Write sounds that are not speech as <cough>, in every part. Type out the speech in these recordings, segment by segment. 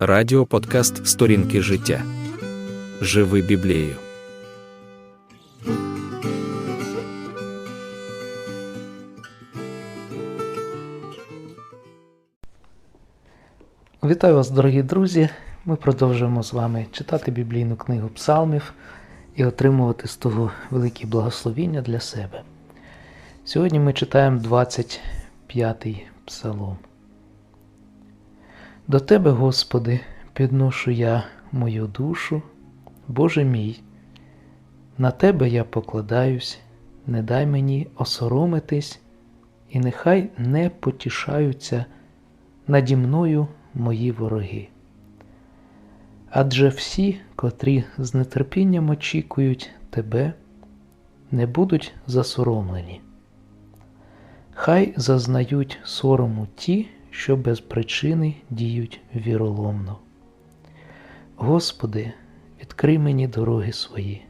Радіо подкаст Сторінки життя. Живи Біблією. Вітаю вас, дорогі друзі! Ми продовжуємо з вами читати біблійну книгу псалмів і отримувати з того великі благословіння для себе. Сьогодні ми читаємо 25-й псалом. До Тебе, Господи, підношу я мою душу, Боже мій, на Тебе я покладаюсь, не дай мені осоромитись, і нехай не потішаються наді мною мої вороги. Адже всі, котрі з нетерпінням очікують Тебе, не будуть засоромлені. Хай зазнають сорому ті, що без причини діють віроломно. Господи, відкрий мені дороги свої,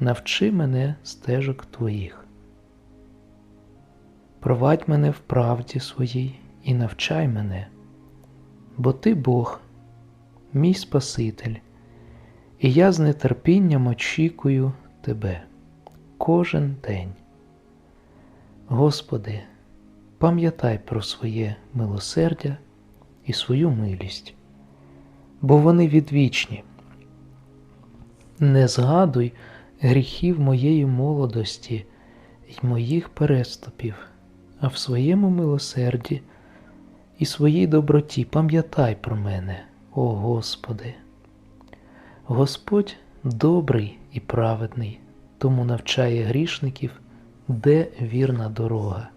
навчи мене стежок Твоїх. Провадь мене в правді своїй і навчай мене, бо Ти Бог, мій Спаситель, і я з нетерпінням очікую Тебе кожен день. Господи, пам'ятай про своє милосердя і свою милість, бо вони відвічні. Не згадуй гріхів моєї молодості й моїх переступів, а в своєму милосерді і своїй доброті пам'ятай про мене, о Господи. Господь добрий і праведний, тому навчає грішників, де вірна дорога.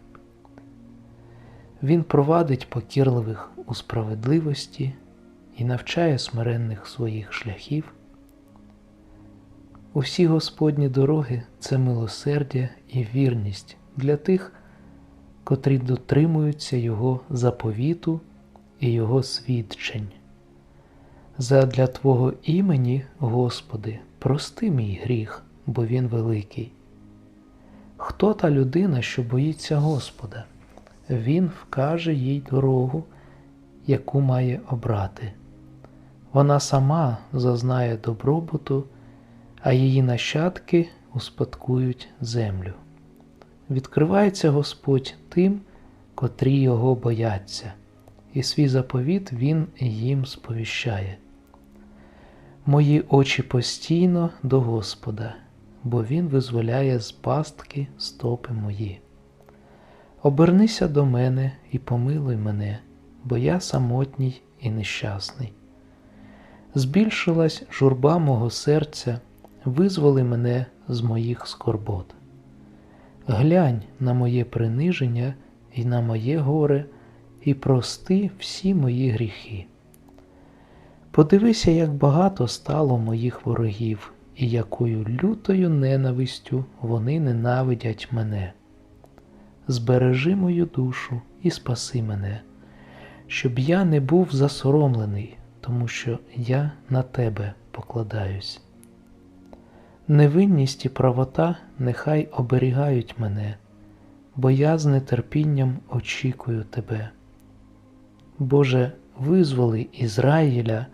Він провадить покірливих у справедливості і навчає смиренних своїх шляхів. Усі Господні дороги це милосердя і вірність для тих, котрі дотримуються Його заповіту і Його свідчень. Задля Твого імені, Господи, прости мій гріх, бо він великий. Хто та людина, що боїться Господа? Він вкаже їй дорогу, яку має обрати. Вона сама зазнає добробуту, а її нащадки успадкують землю. Відкривається Господь тим, котрі його бояться, і свій заповіт Він їм сповіщає. Мої очі постійно до Господа, бо Він визволяє з пастки стопи мої. Обернися до мене і помилуй мене, бо я самотній і нещасний. Збільшилась журба мого серця, визволи мене з моїх скорбот. Глянь на моє приниження і на моє горе, і прости всі мої гріхи. Подивися, як багато стало моїх ворогів, і якою лютою ненавистю вони ненавидять мене збережи мою душу і спаси мене, щоб я не був засоромлений, тому що я на тебе покладаюсь. Невинність і правота нехай оберігають мене, бо я з нетерпінням очікую тебе. Боже, визволи Ізраїля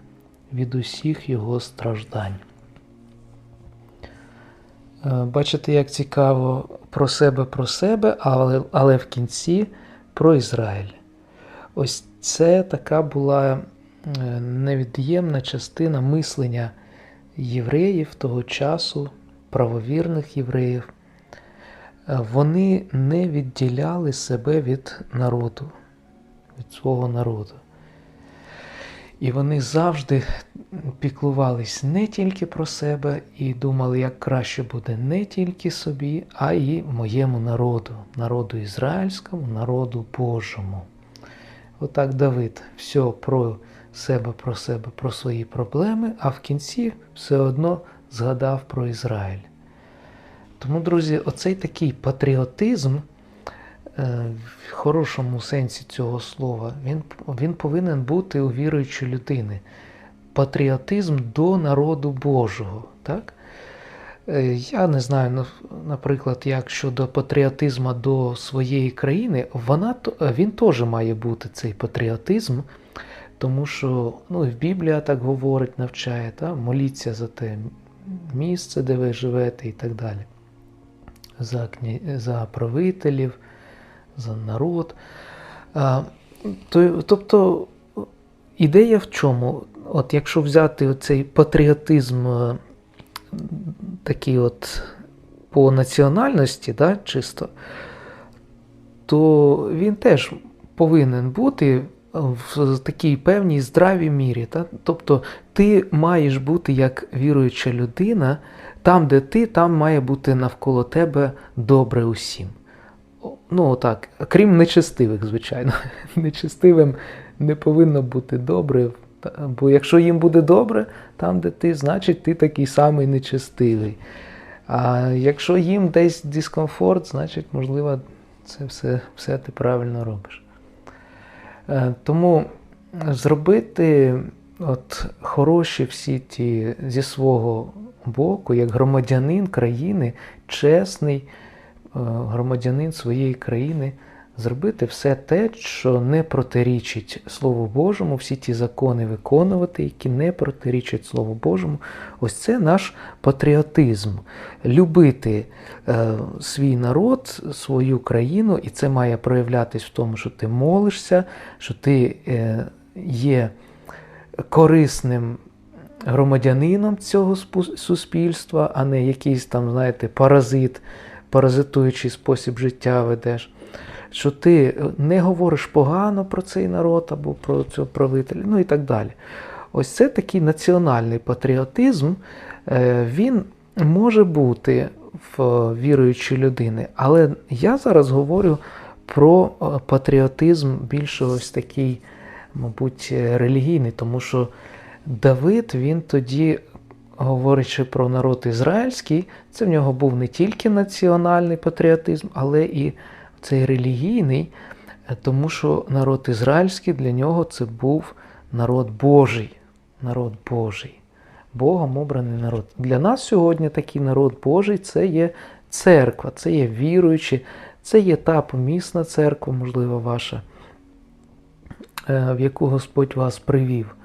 від усіх його страждань. Е, бачите, як цікаво про себе про себе, але, але в кінці про Ізраїль. Ось це така була е, невід'ємна частина мислення євреїв того часу, правовірних євреїв. Е, вони не відділяли себе від народу, від свого народу. І вони завжди піклувались не тільки про себе і думали, як краще буде не тільки собі, а й моєму народу, народу ізраїльському, народу Божому. Отак Давид все про себе, про себе, про свої проблеми, а в кінці все одно згадав про Ізраїль. Тому, друзі, оцей такий патріотизм. Е, в хорошому сенсі цього слова, він він повинен бути у віруючої людини. Патріотизм до народу Божого. Так? Е, я не знаю, наприклад, як щодо патріотизму до своєї країни, вона, він теж має бути цей патріотизм, тому що ну, Біблія так говорить, навчає, та? моліться за те місце, де ви живете і так далі. За, за правителів, за народ. Тобто ідея в чому? От якщо взяти оцей патріотизм е, такий от по національності, да, чисто, то він теж повинен бути в такій певній здравій мірі. Та? Тобто ти маєш бути як віруюча людина, там, де ти, там має бути навколо тебе добре усім. Ну, так, крім нечестивих, звичайно. <laughs> Нечестивим не повинно бути добре. Бо якщо їм буде добре, там, де ти, значить ти такий самий нечестивий. А якщо їм десь дискомфорт, значить, можливо, це все, все ти правильно робиш. Е, Тому зробити от хороші всі ті зі свого боку, як громадянин країни, чесний громадянин своєї країни, зробити все те, що не протирічить Слову Божому, всі ті закони виконувати, які не протирічать Слову Божому. Ось це наш патріотизм. Любити е, свій народ, свою країну, і це має проявлятись в тому, що ти молишся, що ти е, є корисним громадянином цього суспільства, а не якийсь там, знаєте, паразит, паразитуючий спосіб життя ведеш. Що ти не говориш погано про цей народ або про цього правителя, ну і так далі. Ось це такий національний патріотизм, е, він може бути в віруючій людини. Але я зараз говорю про патріотизм більше ось такий, мабуть, релігійний, тому що Давид він тоді, говорячи про народ ізраїльський, це в нього був не тільки національний патріотизм, але і цей релігійний, тому що народ ізраїльський для нього це був народ Божий. Народ Божий. Богом обраний народ. Для нас сьогодні такий народ Божий це є церква, це є віруючі, це є та помісна церква, можливо, ваша, в яку Господь вас привів.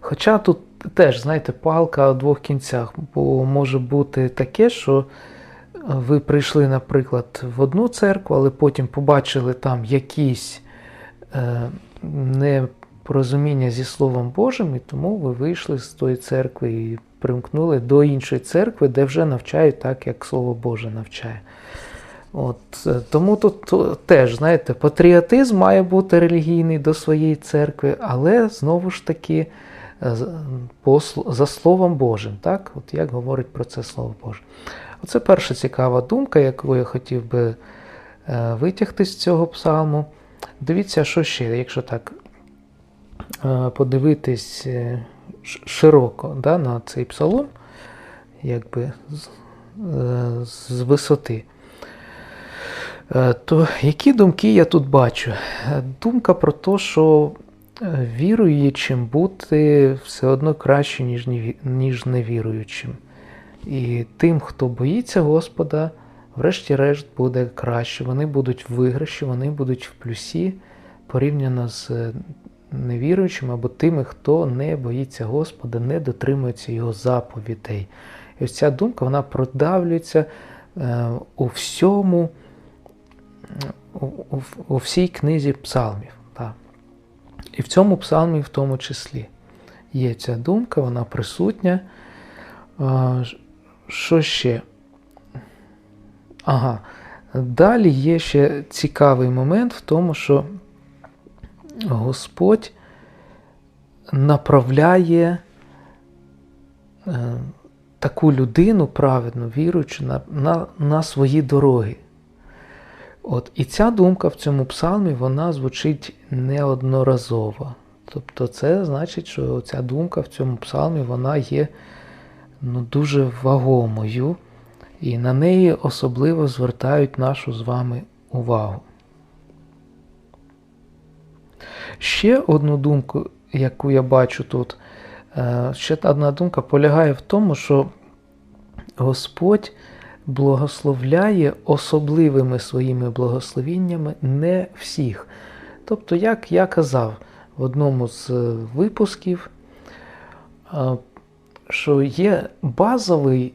Хоча тут теж, знаєте, палка у двох кінцях, бо може бути таке, що ви прийшли, наприклад, в одну церкву, але потім побачили там якісь е, непорозуміння зі Словом Божим, і тому ви вийшли з тої церкви і примкнули до іншої церкви, де вже навчають так, як Слово Боже навчає. От, е, Тому тут теж, знаєте, патріотизм має бути релігійний до своєї церкви, але знову ж таки за Словом Божим, так? От як говорить про це Слово Боже. Оце перша цікава думка, яку я хотів би е, витягти з цього псалму. Дивіться, що ще, якщо так е, подивитись е, широко да, на цей псалом, якби з висоти. То які думки я тут бачу? Думка про те, що віруючим бути все одно краще, ніж ніж невіруючим. І тим, хто боїться Господа, врешті-решт буде краще. Вони будуть в виграші, вони будуть в плюсі порівняно з невіруючим або тими, хто не боїться Господа, не дотримується Його заповідей. І ось ця думка вона продавлюється е, у всьому, у, у, у всій книзі псалмів. І в цьому псалмі, в тому числі, є ця думка, вона присутня. Що ще? Ага. Далі є ще цікавий момент в тому, що Господь направляє е, таку людину праведну, віруючу, на, на, на свої дороги. От, І ця думка в цьому псалмі вона звучить неодноразово. Тобто це значить, що ця думка в цьому псалмі вона є ну, дуже вагомою, і на неї особливо звертають нашу з вами увагу. Ще одну думку, яку я бачу тут, е, ще одна думка полягає в тому, що Господь благословляє особливими своїми благословіннями не всіх. Тобто, як я казав, в одному з е, випусків, е, що є базовий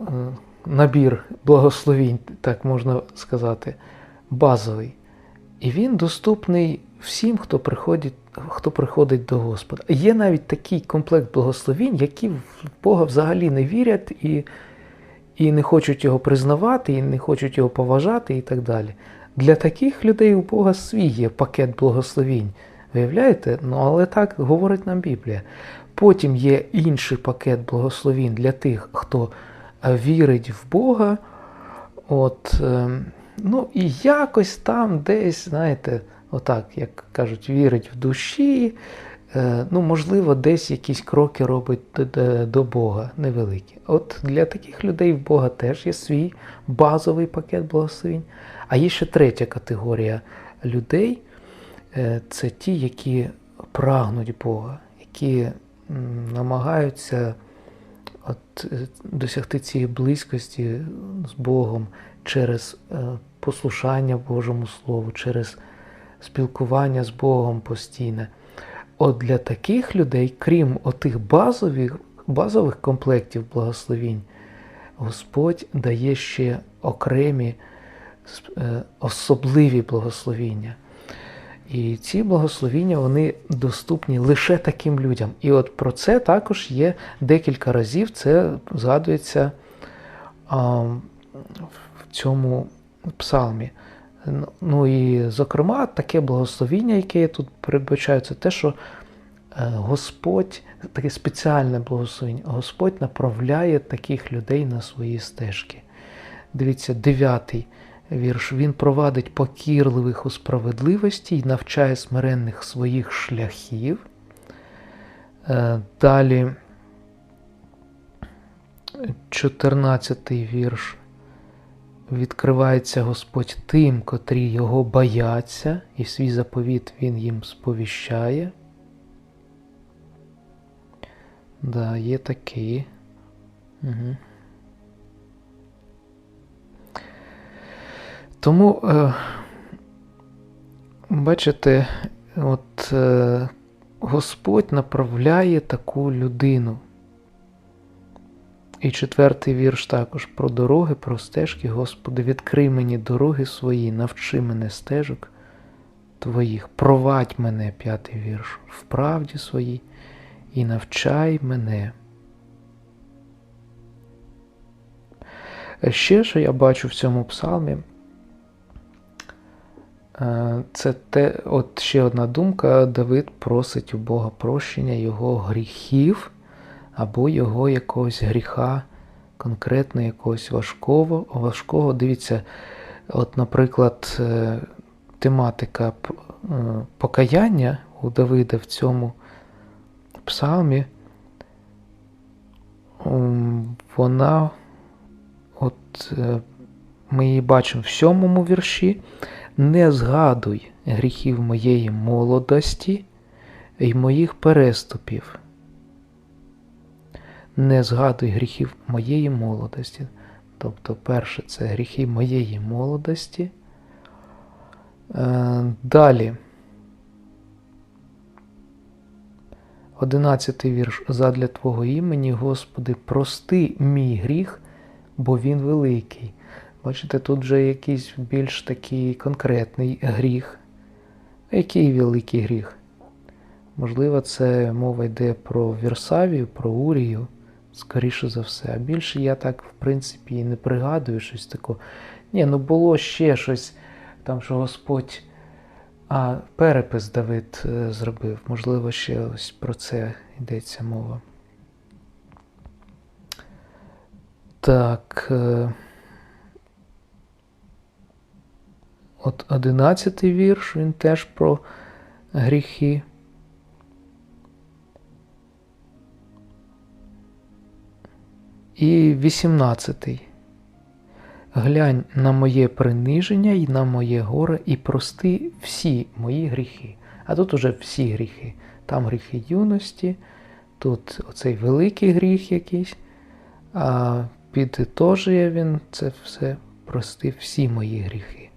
е, набір благословінь, так можна сказати, базовий. І він доступний всім, хто приходить, хто приходить до Господа. Є навіть такий комплект благословінь, які в Бога взагалі не вірять і, і не хочуть його признавати, і не хочуть його поважати, і так далі. Для таких людей у Бога свій є пакет благословінь. Виявляєте? Ну, але так говорить нам Біблія. Потім є інший пакет благословінь для тих, хто е, вірить в Бога. От, е, ну і якось там десь, знаєте, отак, як кажуть, вірить в душі. Е, ну, можливо, десь якісь кроки робить до, Бога невеликі. От для таких людей в Бога теж є свій базовий пакет благословінь. А є ще третя категорія людей е, це ті, які прагнуть Бога, які намагаються от, е, досягти цієї близькості з Богом через послушання Божому Слову, через спілкування з Богом постійне. От для таких людей, крім отих базових, базових комплектів благословінь, Господь дає ще окремі е, особливі благословіння. І ці благословіння вони доступні лише таким людям. І от про це також є декілька разів. Це згадується а, в цьому псалмі. Ну і, зокрема, таке благословіння, яке я тут передбачаю, це те, що е, Господь, таке спеціальне благословення, Господь направляє таких людей на свої стежки. Дивіться, дев'ятий вірш. Він провадить покірливих у справедливості і навчає смиренних своїх шляхів. Е, Далі 14 вірш. Відкривається Господь тим, котрі його бояться, і свій заповіт Він їм сповіщає. Да, є такі. Угу. Тому, е, бачите, от е, Господь направляє таку людину. І четвертий вірш також. Про дороги, про стежки, Господи, відкрий мені дороги свої, навчи мене стежок Твоїх, провадь мене, п'ятий вірш, в правді своїй і навчай мене. Ще, що я бачу в цьому псалмі, е, це те, от ще одна думка, Давид просить у Бога прощення його гріхів або його якогось гріха, конкретно якогось важкого. важкого. Дивіться, от, наприклад, е, тематика е, покаяння у Давида в цьому псалмі, вона, от е, ми її бачимо в сьомому вірші. Не згадуй гріхів моєї молодості і моїх переступів не згадуй гріхів моєї молодості. Тобто, перше, це гріхи моєї молодості. Е, далі. Одинадцятий вірш. Задля Твого імені, Господи, прости мій гріх, бо він великий. Бачите, тут вже якийсь більш такий конкретний гріх. Який великий гріх? Можливо, це мова йде про Вірсавію, про Урію скоріше за все. А більше я так, в принципі, і не пригадую щось такого. Ні, ну було ще щось, там, що Господь. А, перепис Давид е, зробив. Можливо, ще ось про це йдеться мова. Так. Е, от одинадцятий вірш, він теж про гріхи. І 18. Глянь на моє приниження і на моє горе, і прости всі мої гріхи. А тут уже всі гріхи. Там гріхи юності, тут оцей великий гріх якийсь, а підтожує він це все, прости всі мої гріхи.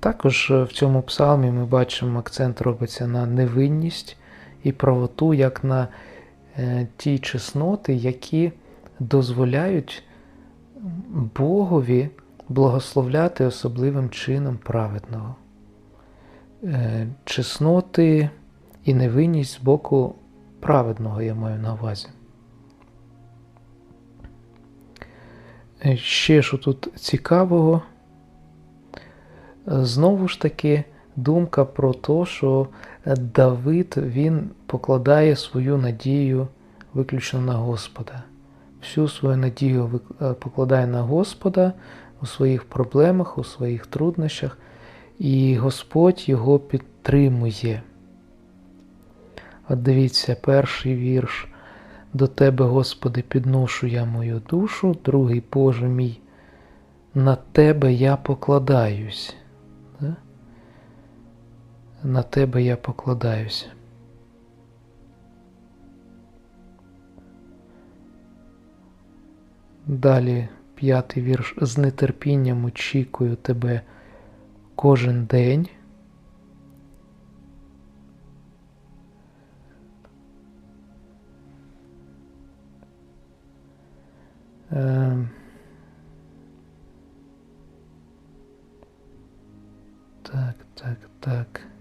Також в цьому псалмі ми бачимо акцент робиться на невинність і правоту, як на ті чесноти, які дозволяють Богові благословляти особливим чином праведного. Е, Чесноти і невинність з боку праведного я маю на увазі. Е, Ще що тут цікавого, Е, знову ж таки думка про те, що е, Давид він покладає свою надію виключно на Господа. Всю свою надію е, покладає на Господа у своїх проблемах, у своїх труднощах, і Господь його підтримує. От дивіться, перший вірш. До Тебе, Господи, підношу я мою душу, другий Боже мій, на Тебе я покладаюсь. На Тебе я покладаюся. Далі п'ятий вірш. З нетерпінням очікую тебе кожен день. Ем. Так, так, так.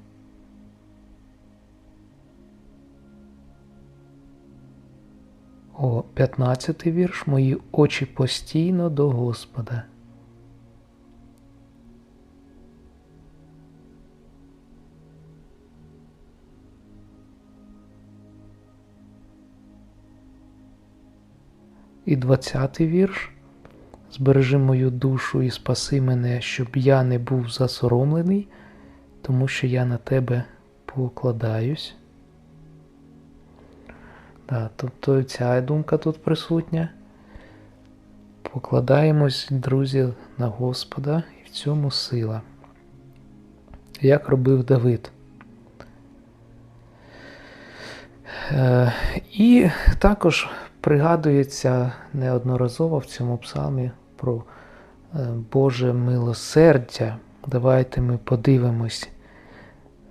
О, 15 вірш. Мої очі постійно до Господа. І 20 вірш. Збережи мою душу і спаси мене, щоб я не був засоромлений, тому що я на тебе покладаюсь. Да, тобто ця думка тут присутня. Покладаємось, друзі, на Господа, і в цьому сила. Як робив Давид. Е, і також пригадується неодноразово в цьому псалмі про е, Боже милосердя. Давайте ми подивимось,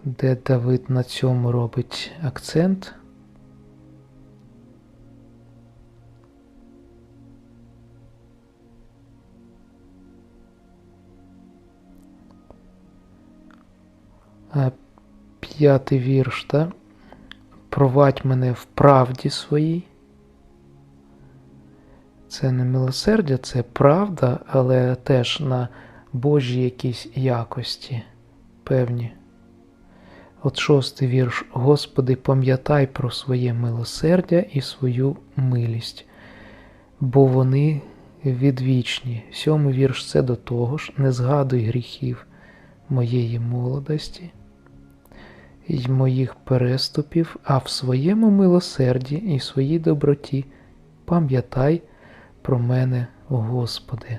де Давид на цьому робить акцент. П'ятий вірш, так? Провадь мене в правді своїй. Це не милосердя, це правда, але теж на Божій якійсь якості певні. От шостий вірш. Господи, пам'ятай про своє милосердя і свою милість, бо вони відвічні. Сьомий вірш це до того ж, не згадуй гріхів моєї молодості й моїх переступів, а в своєму милосерді і своїй доброті пам'ятай про мене, Господи.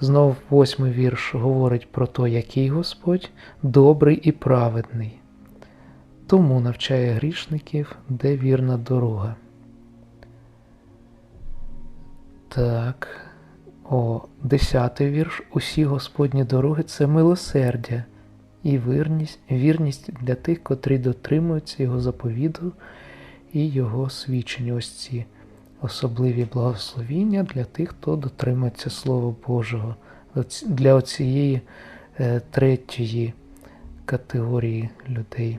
Знов восьмий вірш говорить про те, який Господь добрий і праведний. Тому навчає грішників, де вірна дорога. Так, о, десятий вірш. Усі Господні дороги це милосердя і вірність, вірність для тих, котрі дотримуються Його заповіду і Його свідчень. Ось ці особливі благословіння для тих, хто дотримується Слова Божого, для оцієї е, третьої категорії людей.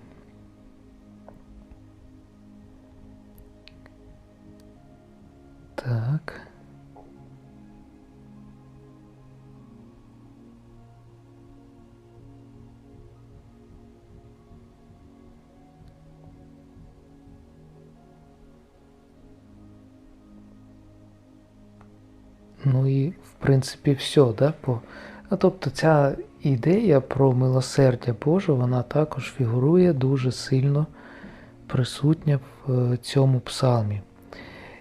Так. Ну і, в принципі, все, да? По... Тобто ця ідея про милосердя Боже, вона також фігурує дуже сильно присутня в е, цьому псалмі.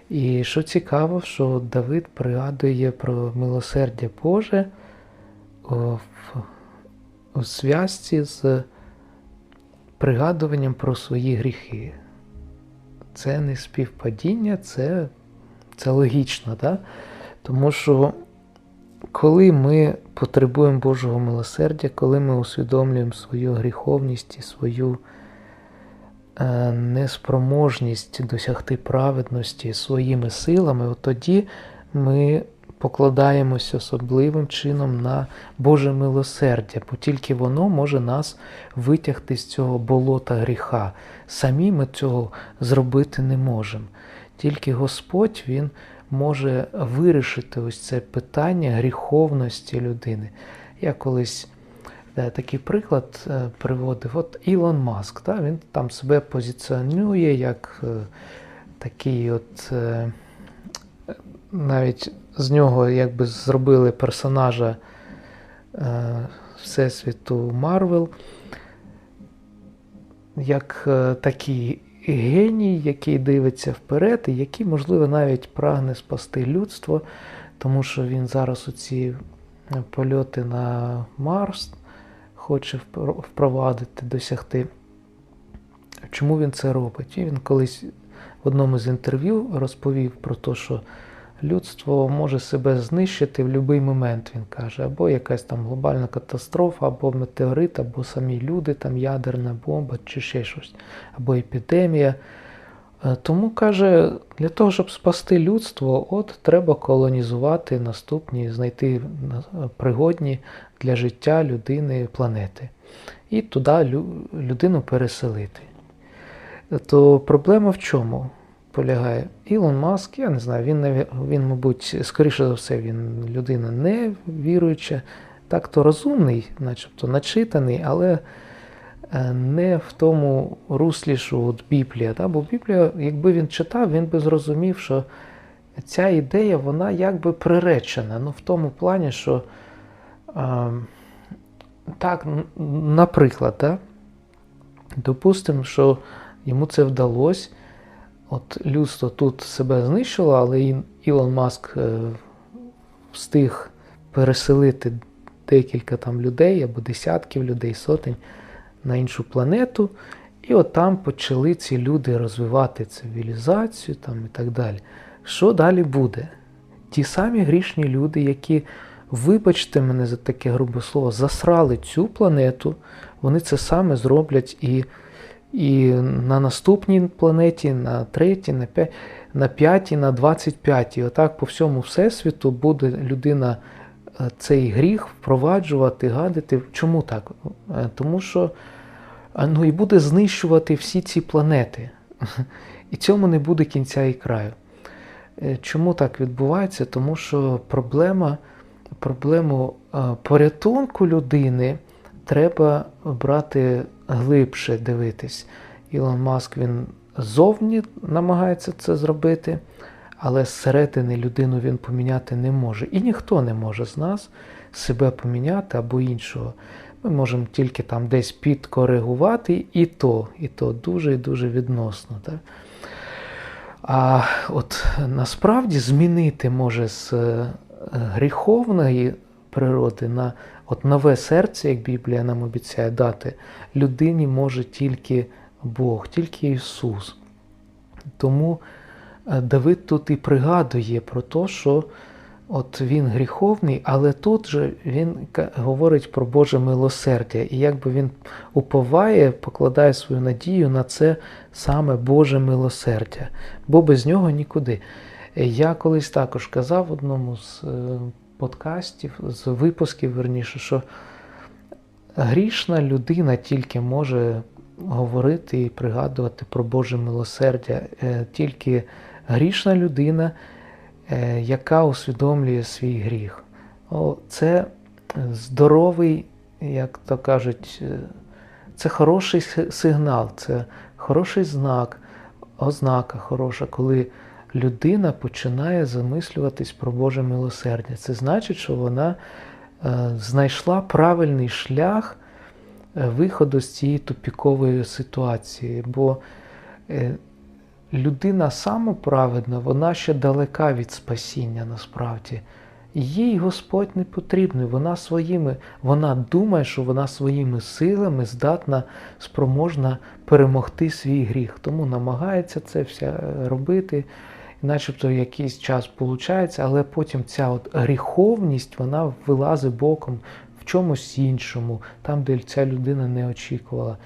І що цікаво, що Давид пригадує про милосердя Боже в, у зв'язці з пригадуванням про свої гріхи. Це не співпадіння, це, це логічно, так? Тому що коли ми потребуємо Божого милосердя, коли ми усвідомлюємо свою гріховність і свою е, неспроможність досягти праведності своїми силами, от тоді ми покладаємось особливим чином на Боже милосердя, бо тільки воно може нас витягти з цього болота гріха. Самі ми цього зробити не можемо. Тільки Господь Він може вирішити ось це питання гріховності людини. Я колись е, такий приклад е, приводив. От Ілон Маск, та, він там себе позиціонує як е, такий от. е, навіть з нього якби зробили персонажа е, Всесвіту Марвел, як е, такий геній, який дивиться вперед, і який, можливо, навіть прагне спасти людство, тому що він зараз оці ці польоти на Марс хоче впровадити, досягти. Чому він це робить? І він колись в одному з інтерв'ю розповів про те, що людство може себе знищити в будь-який момент, він каже, або якась там глобальна катастрофа, або метеорит, або самі люди, там ядерна бомба, чи ще щось, або епідемія. Е, Тому каже, для того, щоб спасти людство, от треба колонізувати наступні, знайти пригодні для життя людини планети. І туди людину переселити. То проблема в чому полягає? Ілон Маск, я не знаю, він, він, мабуть, скоріше за все, він людина не віруюча, так-то розумний, начебто начитаний, але е, не в тому руслі, що от Біблія. Да? Бо Біблія, якби він читав, він би зрозумів, що ця ідея, вона якби приречена. Ну, в тому плані, що е, так, наприклад, да? допустимо, що йому це вдалося. От людство тут себе знищило, але Ілон Маск е, встиг переселити декілька там людей або десятків людей, сотень на іншу планету. І от там почали ці люди розвивати цивілізацію там, і так далі. Що далі буде? Ті самі грішні люди, які, вибачте мене за таке грубе слово, засрали цю планету, вони це саме зроблять і і на наступній планеті, на третій, на п'ятій, на п'ятій, на 25. Отак по всьому всесвіту буде людина е, цей гріх впроваджувати, гадити. Чому так? Е, Тому що ну, і буде знищувати всі ці планети. І цьому не буде кінця і краю. Е, Чому так відбувається? Тому що проблема, проблему е, порятунку людини треба брати глибше дивитись. Ілон Маск він зовні намагається це зробити, але зсередини людину він поміняти не може. І ніхто не може з нас себе поміняти або іншого. Ми можемо тільки там десь підкоригувати, і то, і то дуже і дуже відносно. Так? А от насправді змінити може з е, гріховної природи на от нове серце, як Біблія нам обіцяє дати, людині може тільки Бог, тільки Ісус. Тому е, Давид тут і пригадує про те, що от він гріховний, але тут же він говорить про Боже милосердя. І якби він уповає, покладає свою надію на це саме Боже милосердя, бо без нього нікуди. Я колись також казав одному з е, подкастів, з випусків, верніше, що грішна людина тільки може говорити і пригадувати про Боже милосердя. Е, Тільки грішна людина, е, яка усвідомлює свій гріх. Це здоровий, як то кажуть, е, це хороший сигнал, це хороший знак, ознака хороша, коли людина починає замислюватись про Боже милосердя. Це значить, що вона е, знайшла правильний шлях е, виходу з цієї тупікової ситуації. Бо е, людина самоправедна, вона ще далека від спасіння насправді. Їй Господь не потрібний. Вона своїми, вона думає, що вона своїми силами здатна, спроможна перемогти свій гріх. Тому намагається це все робити. Начебто якийсь час виходить, але потім ця от гріховність вона вилазить боком в чомусь іншому, там, де ця людина не очікувала.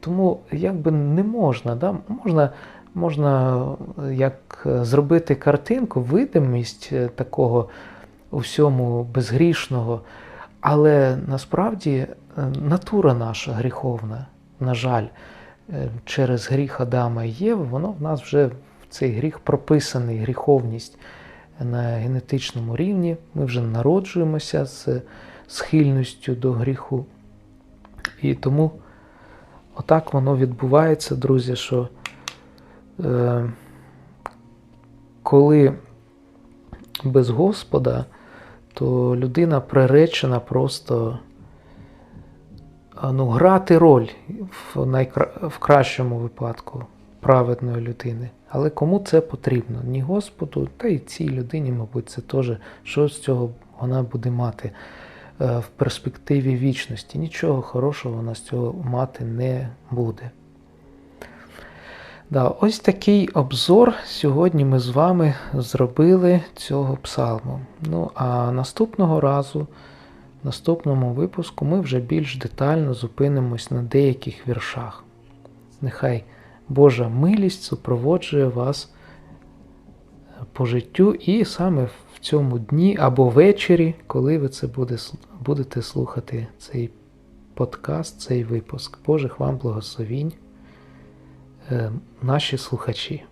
Тому якби не можна, да? можна, можна е, як е, зробити картинку, видимість е, такого всьому безгрішного, але насправді натура наша гріховна, на жаль, через гріх Адама і Єви, воно в нас вже цей гріх прописаний, гріховність на генетичному рівні. Ми вже народжуємося з схильністю до гріху. І тому отак воно відбувається, друзі, що е, коли без Господа, то людина приречена просто ну, грати роль в, найкра... в кращому випадку праведної людини. Але кому це потрібно? Ні Господу, та й цій людині, мабуть, це теж що з цього вона буде мати е, в перспективі вічності. Нічого хорошого вона з цього мати не буде. Да, ось такий обзор сьогодні ми з вами зробили цього псалму. Ну а наступного разу, в наступному випуску, ми вже більш детально зупинимось на деяких віршах. Нехай Божа милість супроводжує вас по життю і саме в цьому дні або ввечері, коли ви це буде, будете слухати цей подкаст, цей випуск. Божих вам благословінь, е, наші слухачі.